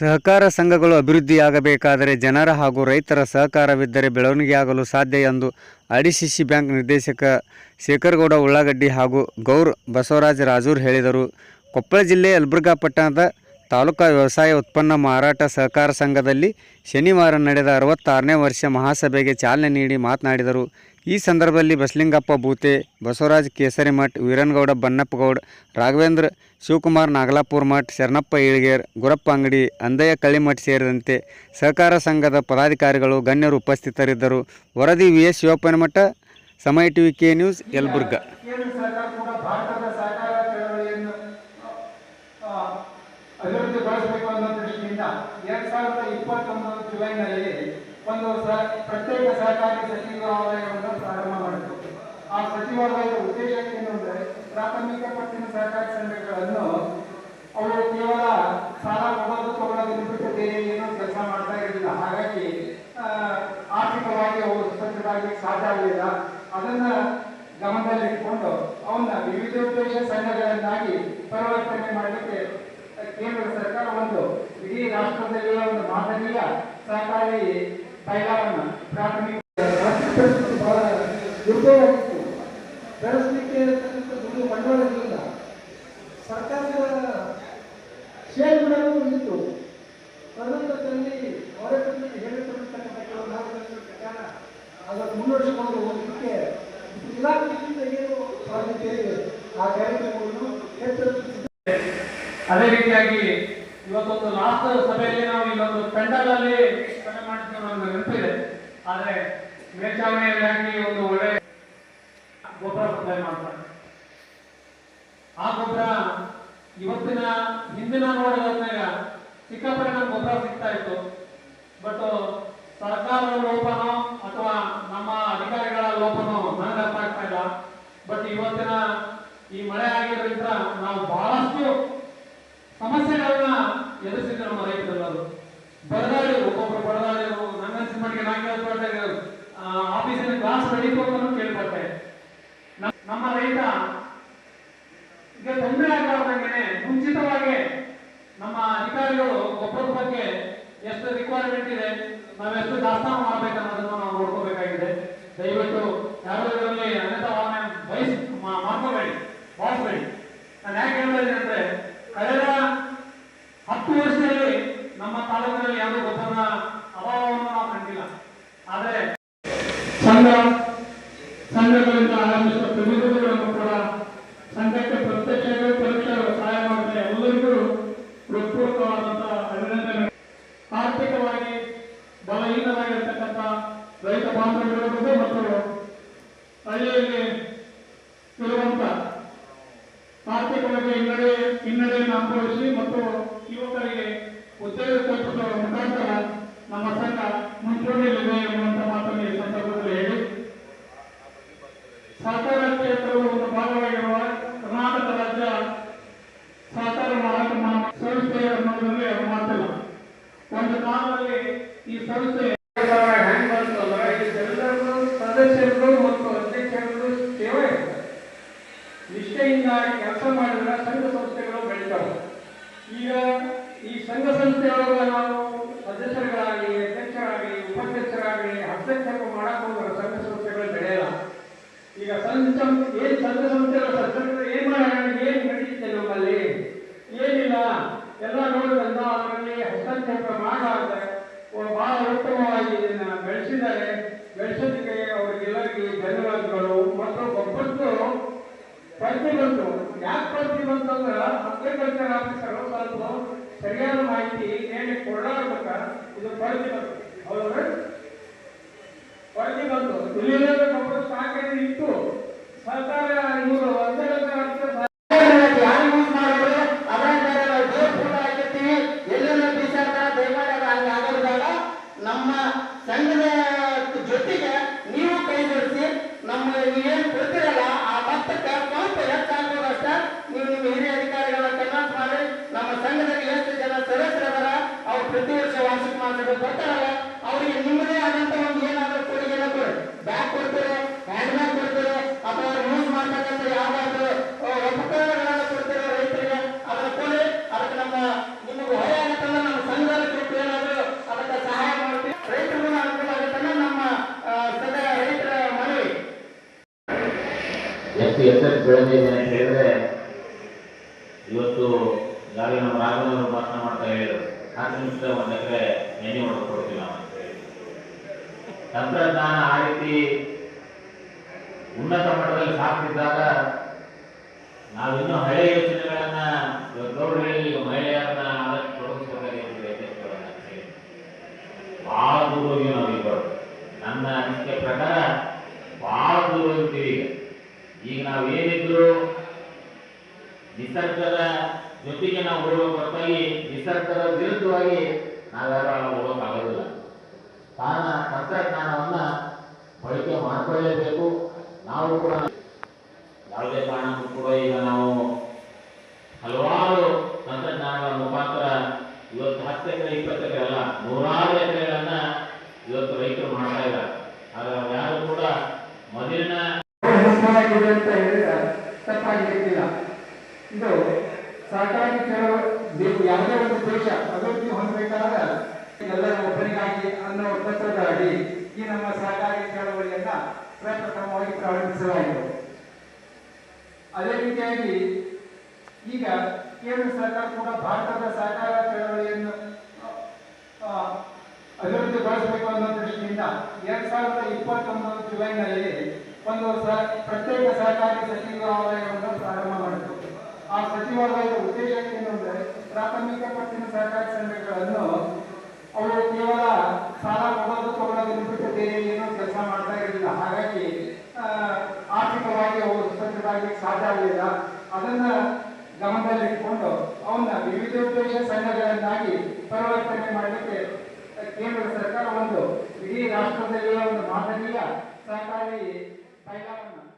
ಸಹಕಾರ ಸಂಘಗಳು ಅಭಿವೃದ್ಧಿಯಾಗಬೇಕಾದರೆ ಜನರ ಹಾಗೂ ರೈತರ ಸಹಕಾರವಿದ್ದರೆ ಬೆಳವಣಿಗೆಯಾಗಲು ಸಾಧ್ಯ ಎಂದು ಐಡಿಸಿಸಿ ಬ್ಯಾಂಕ್ ನಿರ್ದೇಶಕ ಶೇಖರಗೌಡ ಉಳ್ಳಾಗಡ್ಡಿ ಹಾಗೂ ಗೌರ್ ಬಸವರಾಜ ರಾಜೂರ್ ಹೇಳಿದರು. ಕೊಪ್ಪಳ ಜಿಲ್ಲೆ ಯಲಬುರ್ಗಾ ಪಟ್ಟಣದ ತಾಲೂಕಾ ವ್ಯವಸಾಯ ಉತ್ಪನ್ನ ಮಾರಾಟ ಸಹಕಾರ ಸಂಘದಲ್ಲಿ ಶನಿವಾರ ನಡೆದ ಅರವತ್ತಾರನೇ ವರ್ಷ ಮಹಾಸಭೆಗೆ ಚಾಲನೆ ನೀಡಿ ಮಾತನಾಡಿದರು. ಈ ಸಂದರ್ಭದಲ್ಲಿ ಬಸಲಿಂಗಪ್ಪ ಬೂತೆ ಬಸವರಾಜ್ ಕೇಸರಿಮಠ್ ವೀರನಗೌಡ ಬನ್ನಪ್ಪಗೌಡ, ರಾಘವೇಂದ್ರ ಶಿವಕುಮಾರ್ ನಾಗಲಾಪುರ ಮಠ್, ಶರಣಪ್ಪ ಇಳಗೇರ್ ಗುರಪ್ಪ ಅಂಗಡಿ, ಅಂದಯ್ಯ ಕಳ್ಳಿಮಠ್ ಸೇರಿದಂತೆ ಸಹಕಾರ ಸಂಘದ ಪದಾಧಿಕಾರಿಗಳು, ಗಣ್ಯರು ಉಪಸ್ಥಿತರಿದ್ದರು. ವರದಿ ವಿ ಎಸ್ ಶಿವಪ್ಪನಮಠ ಸಮಯ ಟಿವಿ ಕೆ ನ್ಯೂಸ್ ಯಲಬುರ್ಗಾ ಕೇಂದ್ರ ಸರ್ಕಾರ ಕೂಡ ಭಾರತದ ಸಹಕಾರ ಚಳವಳಿಯನ್ನು ಆ, ಅಭಿವೃದ್ಧಿಗೊಳಿಸಬೇಕು ಅನ್ನೋ ದೃಷ್ಟಿಯಿಂದ ಎರಡ್ ಸಾವಿರದ ಇಪ್ಪತ್ತೊಂದು ಜುಲೈನಲ್ಲಿ ಒಂದು ಪ್ರತ್ಯೇಕ ಸಹಕಾರಿ ಸಚಿವಾಲಯವನ್ನು ಪ್ರಾರಂಭ ಮಾಡಿತು ಆ ಸಚಿವಾಲಯದ ಉದ್ದೇಶ ಏನು ಅಂದರೆ ಪ್ರಾಥಮಿಕ ಪತ್ತಿನ ಸಹಕಾರಿ ಸಂಘಗಳನ್ನು ಅವರು ಕೇವಲ ಸಾಲ ಕೊಡೋದು ತಗೊಳ್ಳೋದನ್ನು ಬಿಟ್ಟು ಬೇರೆ ಏನೂ ಕೆಲಸ ಮಾಡ್ತಾ ಇರಲಿಲ್ಲ. ಹಾಗಾಗಿ ಆರ್ಥಿಕವಾಗಿ ಅವರು ಸದೃಢಾಗಲಿಕ್ಕೆ ಸಾಧ್ಯ ಆಗಲಿಲ್ಲ. ಅದನ್ನ ಗಮನದಲ್ಲಿಟ್ಟುಕೊಂಡು ಅವನ್ನ ವಿವಿಧ ಉದ್ದೇಶ ಸಂಘಗಳನ್ನಾಗಿ ಪರಿವರ್ತನೆ ಮಾಡಲಿಕ್ಕೆ ಕೇಂದ್ರ ಸರ್ಕಾರ ಒಂದು ಇಡೀ ರಾಷ್ಟ್ರದಲ್ಲಿಯೇ ಒಂದು ಮಾದರಿಯ ಸಹಕಾರಿ ಬಯಲಾವನ್ನು ಪ್ರಾಥಮಿಕ ಬಹಳ ದುರ್ಬಲವಾಗಿತ್ತು ಬೆಳೆಸಲಿಕ್ಕೆ ದುಡ್ಡು ಬಂಡವಾಳ ಇರಲಿಲ್ಲ ಸರ್ಕಾರದ ಷೇರುಗಳು ಇತ್ತು. ತದನಂತರದಲ್ಲಿ ಅವರೇ ಹೇಳಿಕೊಂಡಿರ್ತಕ್ಕಂಥ ಕೆಲವು ಮಾರ್ಗದರ್ಶನ ಪ್ರಕಾರ ಅದನ್ನು ಮುನ್ನಡೆಸಿಕೊಂಡು ಹೋಗಲಿಕ್ಕೆ ಇಲಾಖೆಯಿಂದ ಏನು ಸಾಧ್ಯತೆ ಇದೆ? ಆ ಕಾರ್ಯಕ್ರಮವನ್ನು ಹೆಚ್ಚು ಅದೇ ರೀತಿಯಾಗಿ ಇವತ್ತೊಂದು ಲಾಸ್ಟ್ ಸಭೆಯಲ್ಲಿ ನಾವು ಇಲ್ಲೊಂದು ಪೆಂಡಲ್ ಅಲ್ಲಿ ಸಭೆ ಮಾಡಿದ್ದು ನಮ್ಗೆ ನೆನಪಿದೆ. ಆದ್ರೆ ಮೇಲ್ಚಾವಣಿಯಾಗಿ ಒಂದು ಒಳ್ಳೆ ಗೊಬ್ಬರ ಸಪ್ಲೈ ಮಾಡ್ತಾರೆ. ಆ ಗೊಬ್ಬರ ಇವತ್ತಿನ ಹಿಂದಿನ ನೋಡಿದಾಗ ಸಿಕ್ಕಾಪಟ್ಟೆ ನಮ್ಗೆ ಗೊಬ್ಬರ ಸಿಗ್ತಾ ಇತ್ತು. ಬಟ್ ಸರ್ಕಾರದ ಲೋಪನೋ ಅಥವಾ ನಮ್ಮ ಅಧಿಕಾರಿಗಳ ಲೋಪನೋ ನನಗೆ ಅರ್ಥ ಆಗ್ತಾ ಇಲ್ಲ. ಬಟ್ ಇವತ್ತಿನ ಈ ಮಳೆ ಸಮಸ್ಯೆಗಳನ್ನ ಎದುರಿಸಿದ್ರು ನಮ್ಮ ರೈತರೆಲ್ಲರೂ ಬಡದಾಡಿ ಒಬ್ಬೊಬ್ರು ಬಡದಾಡಿರು ನನ್ನ ಮಟ್ಟಿಗೆ ನಾನು ಕೇಳ್ಪಟ್ಟೆ ಆಫೀಸಿನ ಕ್ಲಾಸ್ ನಡೀತು ಅಂತ ಕೇಳ್ಪಟ್ಟೆ ನ- ನಮ್ಮ ರೈತ ಈಗ ತೊಂದರೆ ಆಗಬಾರ್ದಂಗೆ ಮುಂಚಿತವಾಗಿ ನಮ್ಮ ಅಧಿಕಾರಿಗಳು ಗೊಬ್ಬರದ ಬಗ್ಗೆ ಎಷ್ಟು ರಿಕ್ವೈರ್ಮೆಂಟ್ ಇದೆ, ನಾವೆಷ್ಟು ದಾಸ್ತಾನು ಮಾಡಬೇಕು ಅನ್ನೋದನ್ನು ನಾವು ನೋಡ್ಕೋಬೇಕಾಗಿದೆ. ದಯವಿಟ್ಟು ಯಾರು ಸಂಘಗಳಿಂದ ಆರಂಭಿಸಿದ ಪ್ರತಿನಿಧಿಗಳನ್ನು ಕೂಡ ಸಂಘಕ್ಕೆ ಪ್ರತ್ಯಕ್ಷ ಪರೋಕ್ಷ ಸಹಾಯ ಮಾಡಿದ ಎಲ್ಲರಿಗೂ ಹೃತ್ಪೂರ್ವಕವಾದಂತಹ ಅಭಿನಂದನೆ ಆರ್ಥಿಕವಾಗಿ ಬಲಹೀನರಾಗಿರ್ತಕ್ಕಂಥ ರೈತ ಬಾಂಧವರಿಗೂ ಮತ್ತು ಹಳ್ಳಿಯಲ್ಲಿ ಇರುವಂತ ಆರ್ಥಿಕವಾಗಿ ಹಿನ್ನಡೆ, ಹಿನ್ನಡೆಯನ್ನು ಅನುಭವಿಸಿ ಮತ್ತು ಯುವಕರಿಗೆ ಉದ್ಯೋಗ ಕಲ್ಪಿಸುವ ಮುಖಾಂತರ ನಮ್ಮ ಸಂಘ ಮುಂಚೂಣಿಯಲ್ಲಿದೆ ಎನ್ನುವಂತ ಮಾತನ್ನು ಈ ಸಂದರ್ಭದಲ್ಲಿ ಹೇಳಿ ಸಹಕಾರ ಕ್ಷೇತ್ರವು ಒಂದು ಭಾಗವಾಗಿರುವ ಕರ್ನಾಟಕ ರಾಜ್ಯ ಸಹಕಾರ ಮಾರಾಟ ಮಹಾ- ಸಂಸ್ಥೆ ಅನ್ನೋದ್ರಲ್ಲಿ ಅದು ಮಾತಿಲ್ಲ ಒಂದು ಈ ಸಂಸ್ಥೆ ಹ್ಯಾಂಗ್ ಬಂತಲ್ಲ ಇದೆಲ್ಲರಿಗೂ ಸದಸ್ಯರು ಮತ್ತು ಅಧ್ಯಕ್ಷರು ಸೇವೆ ನಿಷ್ಠೆಯಿಂದ ಕೆಲಸ ಮಾಡಿದ್ರೆ ಸಂಘ ಸಂಸ್ಥೆಗಳು ಬೆಳಿತಾವೆ. ಈಗ ಈ ಸಂಘ ಸಂಸ್ಥೆಯೊಳಗೆ ನಾವು ಸದಸ್ಯರುಗಳಾಗಲಿ, ಅಧ್ಯಕ್ಷರಾಗಲಿ, ಉಪಾಧ್ಯಕ್ಷರಾಗಲಿ, ಹಸ್ತಕ್ಷೇಪ ಮಾಡಕ್ ಸಂಘ ಸಂಸ್ಥೆಗಳು ಬೆಳೆಯಲ್ಲ. ಈಗ ಸಂಘ ಏನ್ ಸಂಘ ಸಂಸ್ಥೆಗಳ ಸದಸ್ಯರು ಏನ್ ಮಾಡೋಣ ಅದರಲ್ಲಿ ಮಾಡಲಾರದೆ ಬಹಳ ಉತ್ತಮವಾಗಿ ಇದನ್ನ ಬೆಳೆಸಿದ್ದಾರೆ. ಬೆಳೆಸೋದಕ್ಕೆ ಅವರಿಗೆಲ್ಲರಿಗೆ ಧನ್ಯವಾದಗಳು. ಮತ್ತು ಒಬ್ಬಟ್ಟು ಪ್ರತಿ ಬಂತು ಯಾಕೆ ಪ್ರತಿ ಬಂತಂದ್ರೆ ಅಗ್ರಿಕಲ್ಚರ್ ಆಫೀಸರ್ ಸ್ವಲ್ಪ ಸರಿಯಾದ ಮಾಹಿತಿ ಏನು ಕೊಡಲಾರ್ಬೇಕ, ಇದು ಪರಿಧಿ ಬಂತು ಹೌದು? ವರದಿ ಬಂತು ಇಲ್ಲಿ ಒಬ್ಬರು ಸಾಕೇನು ಇತ್ತು ಸರ್ಕಾರ ಇವರು ಒಂದೇ ಪ್ರತಿ ವರ್ಷ ವಾರ್ಷಿಕ ಮಾಸಗಳು ಕೊಟ್ಟಾಗ ಅವರಿಗೆ ನಿಮ್ಮದೇ ಆದಂತ ಒಂದು ಏನಾದರೂ ಕೊಡುಗೆ ಕೊಡಿ ಬ್ಯಾಗ್ ಕೊಡ್ತಾರೆ ಹ್ಯಾಂಡ್ ಬ್ಯಾಗ್ ಕೊಡ್ತಾರೆ, ಅಥವಾ ಅವ್ರು ಯೂಸ್ ಮಾಡ್ತಕ್ಕಂಥ ಯಾವ್ದಾದ್ರು ಉಪಕರಣಗಳನ್ನ ಕೊಡ್ತಾರೆ ರೈತರಿಗೆ ಅದನ್ನ ಕೊಡಿ ಅದಕ್ಕೆ ನಮ್ಮ, ನಿಮಗೆ ಹೊರೆ ಆಗತ್ತಲ್ಲ, ನಮ್ಮ ಸಂಘದ ಕೊಟ್ಟು ಏನಾದ್ರು ಅದಕ್ಕೆ ಸಹಾಯ ಮಾಡ್ತೀವಿ. ರೈತರಿಗೂ ಅನುಕೂಲ ಆಗುತ್ತಲ್ಲ, ನಮ್ಮ ಸದಾ ರೈತರ ಮನವಿ. ಎಷ್ಟು ಎತ್ತರ ಬೆಳೆದಿದೆ ಅಂತ ಹೇಳಿದ್ರೆ, ಇವತ್ತು ಗಾಳಿ ನಮ್ಮ ರಾಘವನವರು ಮಾಡ್ತಾ ಹೇಳಿದರು. ನಿಮಿಷದ ಒಂದು ಎಕರೆ ಎಣ್ಣೆ ಹೊಡೆದು ಕೊಡ್ತಿಲ್ಲ ಅಂತ ತಂತ್ರಜ್ಞಾನ ಆ ರೀತಿ ಉನ್ನತ ಮಟ್ಟದಲ್ಲಿ ಸಾಕ್ತಿದ್ದಾಗ ನಾವಿನ್ನೂ ಹಳೆಯ ಯೋಚನೆಗಳನ್ನ ಈಗ ಮಹಿಳೆಯರನ್ನ ಅಂತ ಹೇಳಿ. ಬಹಳ ದೂರ ಹೋಗಿ ನಾವು ಈಗ ನನ್ನ ಅನಿಸಿಕೆ ಪ್ರಕಾರ ಬಹಳ ದೂರ ಹೋಗ್ತೀವಿ ಈಗ ಈಗ ನಾವು ಏನಿದ್ರು ನಿಸರ್ಗದ ಜೊತೆಗೆ ನಾವು ಹೋಗೋ ಹೊರತಾಗಿ ನಿಸರ್ಗದ ವಿರುದ್ಧವಾಗಿ ನಾವ್ಯಾರು ಹೋಗೋಕ್ಕಾಗೋದಿಲ್ಲ ಕಾರಣ ತಂತ್ರಜ್ಞಾನವನ್ನ ಬಳಕೆ ಮಾಡ್ಕೊಳ್ಳೇಬೇಕು ನಾವು ಕೂಡ ಯಾವುದೇ ಕಾರಣಕ್ಕೂ ಕೂಡ ಈಗ ನಾವು ಹಲವಾರು ತಂತ್ರಜ್ಞಾನಗಳ ಮುಖಾಂತರ ಇವತ್ತು ಹತ್ತು ಎಕರೆ ನೂರಾರು ಎಕರೆಗಳನ್ನ ಇವತ್ತು ರೈತರು ಮಾಡ್ತಾ ಇದ್ದಾರೆ. ಆದ್ರೆ ಯಾರು ಕೂಡ ಮೊದಲಿನ ಅಂತ ಹೇಳಿದ್ರೆ ತಪ್ಪಾಗಿರ್ತಿಲ್ಲ ಇದು ಸರ್ಕಾರಿ ಚಳವಳಿ ಯಾವುದೇ ಒಂದು ದೇಶ ಅಭಿವೃದ್ಧಿ ಹೊಂದಬೇಕಾದ್ರೆ ಎಲ್ಲರ ಒಬ್ಬರಿಗಾಗಿ ಅನ್ನೋ ತತ್ವದ ಅಡಿ ಈ ನಮ್ಮ ಸಹಕಾರಿ ಚಳವಳಿಯನ್ನ ಪ್ರಪ್ರಥಮವಾಗಿ ಪ್ರಾರಂಭಿಸಲಾಯಿತು ಅದೇ ರೀತಿಯಾಗಿ ಈಗ ಕೇಂದ್ರ ಸರ್ಕಾರ ಕೂಡ ಭಾರತದ ಸಹಕಾರ ಚಳವಳಿಯನ್ನು ಅಭಿವೃದ್ಧಿಗೊಳಿಸಬೇಕು ಅನ್ನೋ ದೃಷ್ಟಿಯಿಂದ ಎರಡ್ ಸಾವಿರದ ಇಪ್ಪತ್ತೊಂದು ಜುಲೈನಲ್ಲಿ ಒಂದು ಸ, ಪ್ರತ್ಯೇಕ ಸಹಕಾರಿ ಸಚಿವಾಲಯವನ್ನು ಪ್ರಾರಂಭ ಮಾಡಿತು. ಆ ಸಚಿವಾಲಯದ ಉದ್ದೇಶ ಏನು ಅಂದರೆ ಪ್ರಾಥಮಿಕ ಪತ್ತಿನ ಸಹಕಾರಿ ಸಂಘಗಳನ್ನು ಅವರು ಕೇವಲ ಸಾಲ ಕೊಡೋದು ತಗೊಳ್ಳೋದನ್ನು ಬಿಟ್ಟು ಬೇರೆ ಏನೂ ಕೆಲಸ ಮಾಡ್ತಾ ಇರಲಿಲ್ಲ. ಹಾಗಾಗಿ ಆರ್ಥಿಕವಾಗಿ ಅವರು ಸುಸಜ್ಜರಾಗಲಿಕ್ಕೆ ಸಾಧ್ಯ ಆಗಲಿಲ್ಲ. ಅದನ್ನ ಗಮನದಲ್ಲಿಟ್ಕೊಂಡು ಅವನ್ನ ವಿವಿಧ ಉದ್ದೇಶ ಸಣ್ಣಗಳನ್ನಾಗಿ ಪರಿವರ್ತನೆ ಮಾಡಲಿಕ್ಕೆ ಕೇಂದ್ರ ಸರ್ಕಾರ ಒಂದು ಇಡೀ ರಾಷ್ಟ್ರದಲ್ಲಿಯೇ ಒಂದು ಮಾದರಿಯ ಸಹಕಾರಿ ಕಾಯ್ದೆಯನ್ನು